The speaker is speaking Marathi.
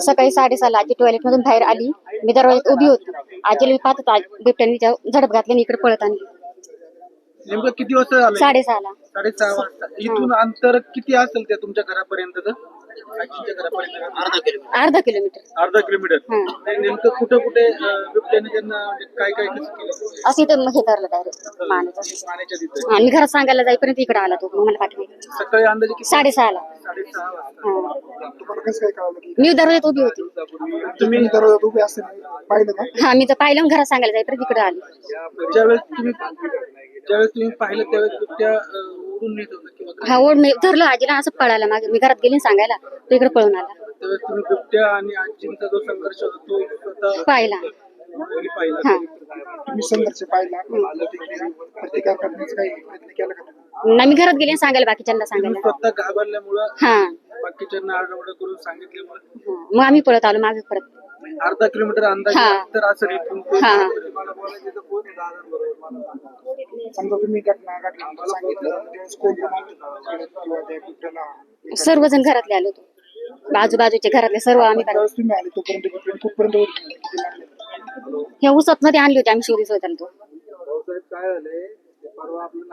सकाळी साडेसहाला आजी टॉयलेट मधून बाहेर आली. मी दरवाजात उभी होती. आजीला मी पाहत होतो. आज बिबट्याने झडप घातली आणि इकडे पळत आणली. नेमकं किती वाजता झालं? साडेसहाला. साडेसहा वाजता. इथून अंतर किती असेल त्या तुमच्या घरापर्यंत आजीच्या घरापर्यंत अर्धा किलोमीटर. अर्धा किलोमीटर. अर्धा किलोमीटर. आणि नेमकं कुठं कुठे अं, बिबट्याने त्यांना म्हणजे काय काय कसं केलं? असं इथं हे धरलं डायरेक्ट मानाचं. पाण्याच्या तिथे. मी घरात सांगायला जाईपर्यंत इकडे आला तो. मग मला पाठवले. सकाळी अंदाजे किती साडेसहाला. साडेसहा वाजता. हा. तुम्हाला कसं काय कळलं की मी दरवाजात उभी होती. तुम्ही दरवाजात उभे असते पाहिलं का? हा मी तर पाहिलं मग घरात सांगायला जाईपर्यंत इकडे आली. ज्यावेळेस तुम्ही ज्यावेळेस तुम्ही पाहिलं त्यावेळेस बिबट्या अं, उडून नेत होता किंवा काय? हा ओढ मी धरलं आजीला असं पळायला मागे. मी घरात गेली सांगायला तो इकडे पळून आला. त्यावेळेस तुम्ही बिबट्या आणि आजींचा जो संघर्ष होता तो स्वतः पाहिला. तुम्ही पाहिला? तुम्ही संघर्ष पाहिला? प्रतिकार करण्याचा काही प्रयत्न केला का तुम्ही? नाही मी घरात गेली आणि सांगायला बाकीच्यांना तुम्ही सांगायला. स्वतः घाबरल्यामुळं हा. बाकीच्यांना आरडाओरडा करून सांगितल्यामुळे हा. मग आम्ही पळत आलो मागे परत अर्धा किलोमीटर अंदाजे हा. अंतर असेल इथून हा समजा तुम्ही घटना घडल्यानंतर सांगितलं त्यावेळेस कोण कोण आलं होतं किंवा त्या बिबट्याला सर्वजण घरातले आलो होतो बाजूबाजूचे घरातले सर्व आम्ही घरात- ज्यावेळेस तुम्ही आले तोपर्यंत बिबट्याने कुठपर्यंत ओढून नेलं? किती लागले? ह्या उसत मध्ये आणली होती आम्ही शोधी शोधायला तो काय झालंय परवा आपलं